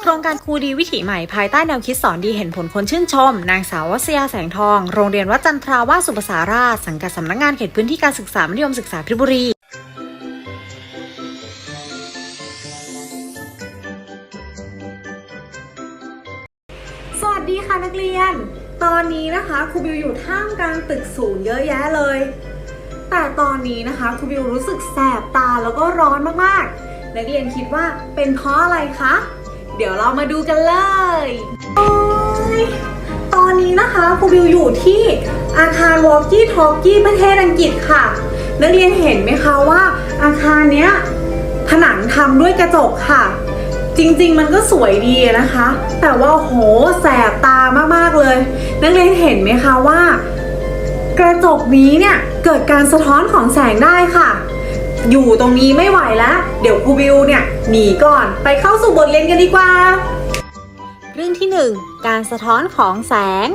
โครงการครูดีวิถีใหม่ภายใต้แนวคิดสอนดีเห็นผลคนชื่นชม นางสาววัสยาแสงทอง โรงเรียนวัดจันทราวาสสุปสาราชสังกัดสำนักงานเขตพื้นที่การศึกษามัธยมศึกษาพชรบุรีสวัสดีค่ะนักเรียน ตอนนี้นะคะครูบิวอยู่ท่ามกลางตึกสูงเยอะแยะเลย แต่ตอนนี้นะคะครูบิวรู้สึกแสบตาแล้วก็ร้อนมากๆ นักเรียนคิดว่าเป็นเพราะอะไรคะ เดี๋ยวเรามาดูกันเลยตอนนี้นะคะครูบิวอยู่ที่อาคาร Walkie Talkie ประเทศอังกฤษค่ะ นักเรียนเห็นไหมคะว่า อาคารเนี้ยผนังทำด้วยกระจกค่ะ จริงๆ มันก็สวยดีนะคะ แต่ว่าโหแสบตามากๆเลย นักเรียนเห็นไหมคะว่า กระจกนี้เนี่ยเกิดการสะท้อนของแสงได้ค่ะ อยู่ตรงนี้ไม่ไหวแล้ว เดี๋ยวครูบิวเนี่ยหนีก่อนไปเข้าสู่บทเรียนกันดีกว่า เรื่องที่ 1 การสะท้อนของแสง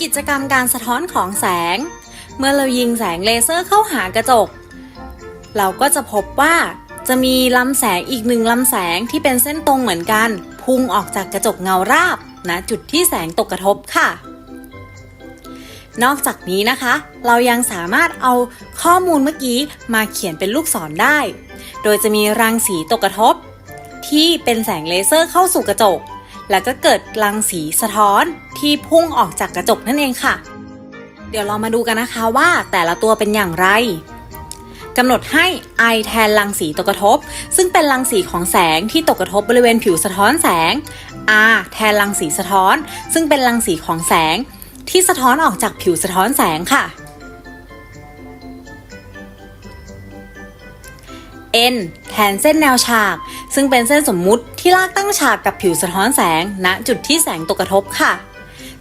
กิจกรรมการสะท้อนของแสง เมื่อเรายิงแสงเลเซอร์เข้าหากระจก เราก็จะพบว่าจะมีลำแสงอีกหนึ่งลำแสงที่เป็นเส้นตรงเหมือนกัน พุ่งออกจากกระจกเงาราบณจุดที่แสงตกกระทบค่ะ นอกจากนี้นะคะ เรายังสามารถเอาข้อมูลเมื่อกี้มาเขียนเป็นลูกศรได้ โดยจะมีรังสีตกกระทบ ที่เป็นแสงเลเซอร์เข้าสู่กระจก แล้วก็เกิดรังสีสะท้อนที่พุ่งออกจากกระจกนั่นเองค่ะ เดี๋ยวเรามาดูกันนะคะว่าแต่ละตัวเป็นอย่างไรกำหนดให้ I แทนรังสีตกกระทบ ซึ่งเป็นรังสีของแสงที่ตกกระทบบริเวณผิวสะท้อนแสง R แทนรังสีสะท้อน ซึ่งเป็นรังสีของแสง ที่สะท้อนออกจากผิวสะท้อนแสงค่ะ N แทนเส้นแนวฉาก ซึ่งเป็นเส้นสมมุติที่ลากตั้งฉากกับผิวสะท้อนแสงณจุดที่แสงตกกระทบค่ะ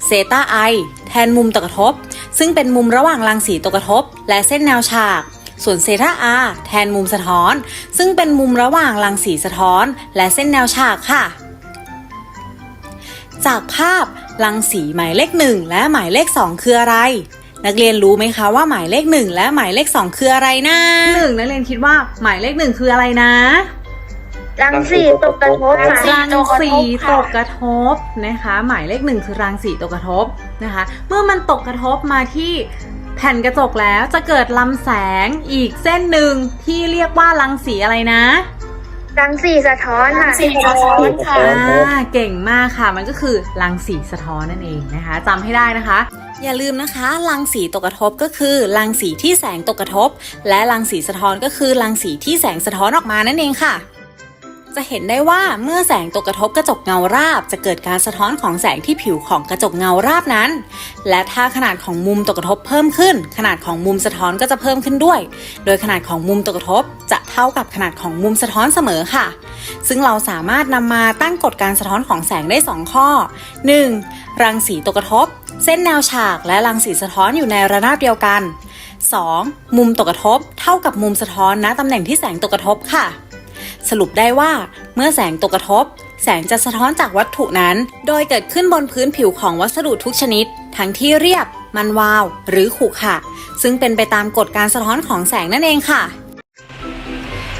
เซตา i แทนมุมตกกระทบ ซึ่งเป็นมุมระหว่างรังสีตกกระทบ และเส้นแนวฉาก ส่วนเซตา r แทนมุมสะท้อน ซึ่งเป็นมุมระหว่างรังสีสะท้อน และเส้นแนวฉากค่ะ จากภาพ รังสีหมายเลขหนึ่งและหมายเลขสองคืออะไร นักเรียนรู้ไหมคะว่าหมายเลขหนึ่งและหมายเลขสองคืออะไรนะหนึ่งนักเรียนคิดว่าหมายเลขหนึ่งคืออะไรนะรังสีตกกระทบค่ะรังสีตกกระทบนะคะ หมายเลขหนึ่งคือรังสีตกกระทบนะคะ เมื่อมันตกกระทบมาที่แผ่นกระจกแล้วจะเกิดลำแสงอีกเส้นหนึ่งที่เรียกว่ารังสีอะไรนะ รังสีสะท้อนค่ะรังสีสะท้อนค่ะ อ่าเก่งมากค่ะมันก็คือรังสีสะท้อนนั่นเองนะคะจำให้ได้นะคะ อย่าลืมนะคะรังสีตกกระทบก็คือรังสีที่แสงตกกระทบ และรังสีสะท้อนก็คือรังสีที่แสงสะท้อนออกมานั่นเองค่ะ จะเห็นได้ว่าเมื่อแสงตกกระทบกระจกเงาราบ จะเกิดการสะท้อนของแสงที่ผิวของกระจกเงาราบนั้น และถ้าขนาดของมุมตกกระทบเพิ่มขึ้น ขนาดของมุมสะท้อนก็จะเพิ่มขึ้นด้วย โดยขนาดของมุมตกกระทบ จะเท่ากับขนาดของมุมสะท้อนเสมอค่ะ ซึ่งเราสามารถนำมาตั้งกฎการสะท้อนของแสงได้ 2 ข้อ 1. รังสีตกกระทบ เส้นแนวฉากและรังสีสะท้อนอยู่ในระนาบเดียวกัน 2. มุมตกกระทบ เท่ากับมุมสะท้อนณตำแหน่งที่แสงตกกระทบค่ะ สรุปได้ว่าเมื่อแสงตกกระทบ แสงจะสะท้อนจากวัตถุนั้น โดยเกิดขึ้นบนพื้นผิวของวัสดุทุกชนิด ทั้งที่เรียบ มันวาว หรือขรุขระซึ่งเป็นไปตามกฎการสะท้อนของแสงนั่นเองค่ะ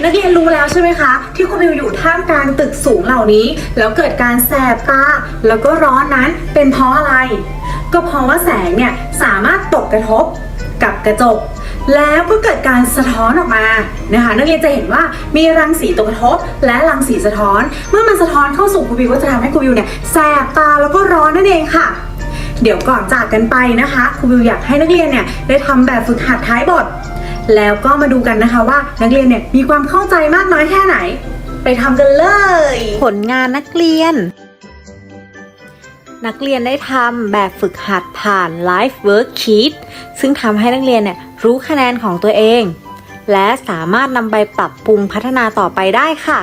นักเรียนรู้แล้วใช่ไหมคะ ที่คุณบิวอยู่ท่ามกลางตึกสูงเหล่านี้ แล้วเกิดการแสบตาแล้วก็ร้อนนั้นเป็นเพราะอะไร ก็เพราะว่าแสงเนี่ยสามารถตกกระทบกับกระจก แล้วก็เกิดการสะท้อนออกมานะคะนักเรียนจะเห็นว่ามีรังสีตกกระทบ และรังสีสะท้อน เมื่อมันสะท้อนเข้าสู่ครูบิวก็จะทำให้ครูบิวเนี่ยแสบตาแล้วก็ร้อนนั่นเองค่ะ เดี๋ยวก่อนจากกันไปนะคะครูบิวอยากให้นักเรียนเนี่ยได้ทำแบบฝึกหัดท้ายบท แล้วก็มาดูกันนะคะว่านักเรียนเนี่ยมีความเข้าใจมากน้อยแค่ไหน ไปทำกันเลย ผลงานนักเรียนนักเรียนได้ทำแบบฝึกหัดผ่าน Life Worksheet ซึ่งทำให้นักเรียนเนี่ย รู้คะแนนของตัวเอง และสามารถนำไปปรับปรุงพัฒนาต่อไปได้ค่ะ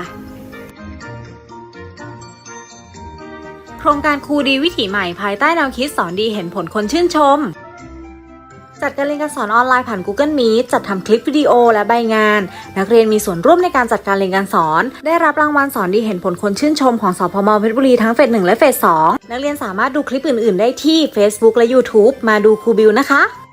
โครงการครูดีวิถีใหม่ภายใต้แนวคิดสอนดีเห็นผลคนชื่นชม จัดการเรียนการสอนออนไลน์ผ่าน Google Meet จัดทำคลิปวิดีโอและใบงาน นักเรียนมีส่วนร่วมในการจัดการเรียนการสอน ได้รับรางวัลสอนดีเห็นผลคนชื่นชมของสพมเพชรบุรีทั้งเฟส1และเฟส2นักเรียนสามารถดูคลิปอื่น ๆ ได้ที่ Facebook และ YouTube มาดูครูบิวนะคะ